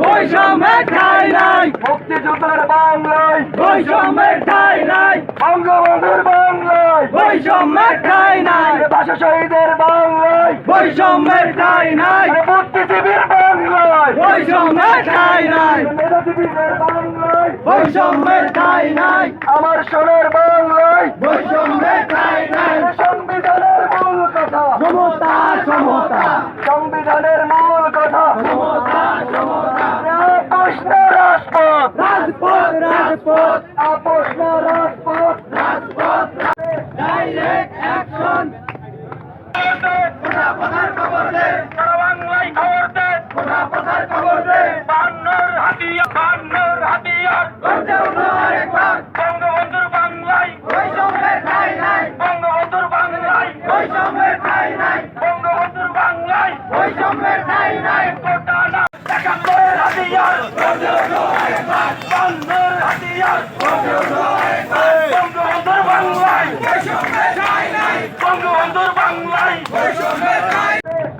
বৈষম্যের ঠাই নাই। মুক্তিযুদ্ধের বাংলায়। বৈষম্যের ঠাই নাই। বঙ্গবন্ধুর বাংলায়। বৈষম্যের ঠাই নাই। ভাষা শহীদের বাংলায়। বৈষম্যের ঠাই নাই। বুদ্ধিজীবীর বাংলায়। বৈষম্যের ঠাই নাই। মেধাজীবীদের বাংলায়। বৈষম্যের ঠাই নাই। আমার সোনার বাংলায়। বৈষম্যের ঠাই নাই সংবিধানের মূল কথা সমতা সমতা সংবিধানের মূল কথা সমতা সমতা আপোষ না রাজপথ রাজপথ রাজপথ আপোষ না রাজপথ রাজপথ ডাইরেক্ট অ্যাকশন কোথা কোথার খবর দে বাংলায় খবর দে ঠাই নাই বঙ্গবন্ধুর হাতিয়ার বঙ্গবন্ধুর বাংলায় বঙ্গবন্ধুর বাংলায়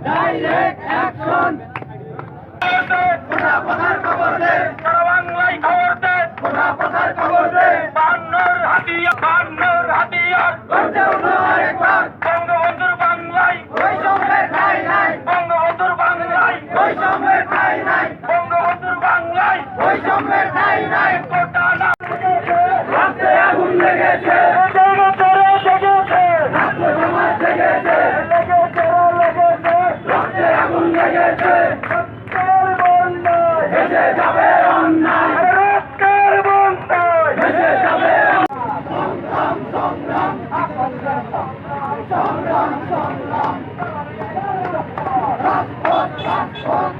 ডাইরেক্ট অ্যাকশন কোথা কোথার খবর দে বাংলায় খবর দে কোথা কোথার খবর দে বান্নর হাতিয়ার বান্নর হাতিয়ার করতে উঠো আরেকবার বঙ্গবন্ধুর বাংলায় বৈষম্যের ঠাই নাই বঙ্গবন্ধুর বাংলায় বৈষম্যের ঠাই নাই বঙ্গবন্ধুর বাংলায় বৈষম্যের ঠাই নাই কোটা না রাস্তে আগুন লেগেছে জেগেছে রে জেগেছে ছাত্র সমাজ জেগেছে লেগেছে রে লেগেছে রাস্তে আগুন লেগেছে রক্তের বন্যায় ভেসে যাবে অন্যায় রক্তের বন্যায় ভেসে যাবে সংগ্রাম সংগ্রাম সংগ্রাম সংগ্রাম রাজপথ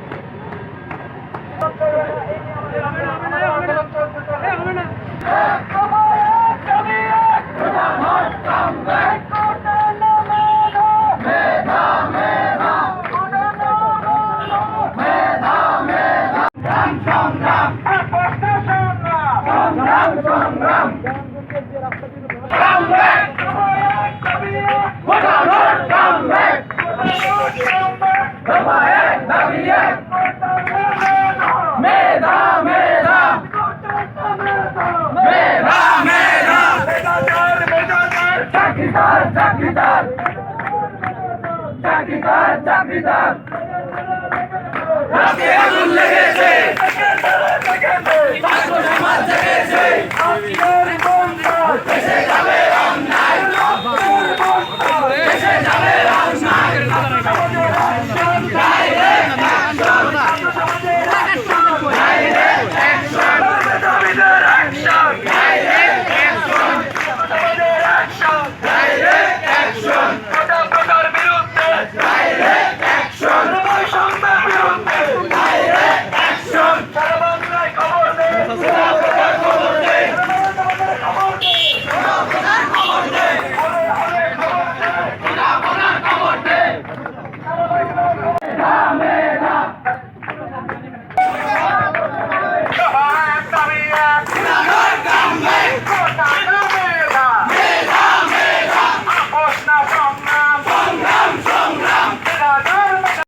রাজপথ মেধা মেধা মেধা মেধা চাকরিদার চাকরিদার চাকরিদার চাকরিদার রাতে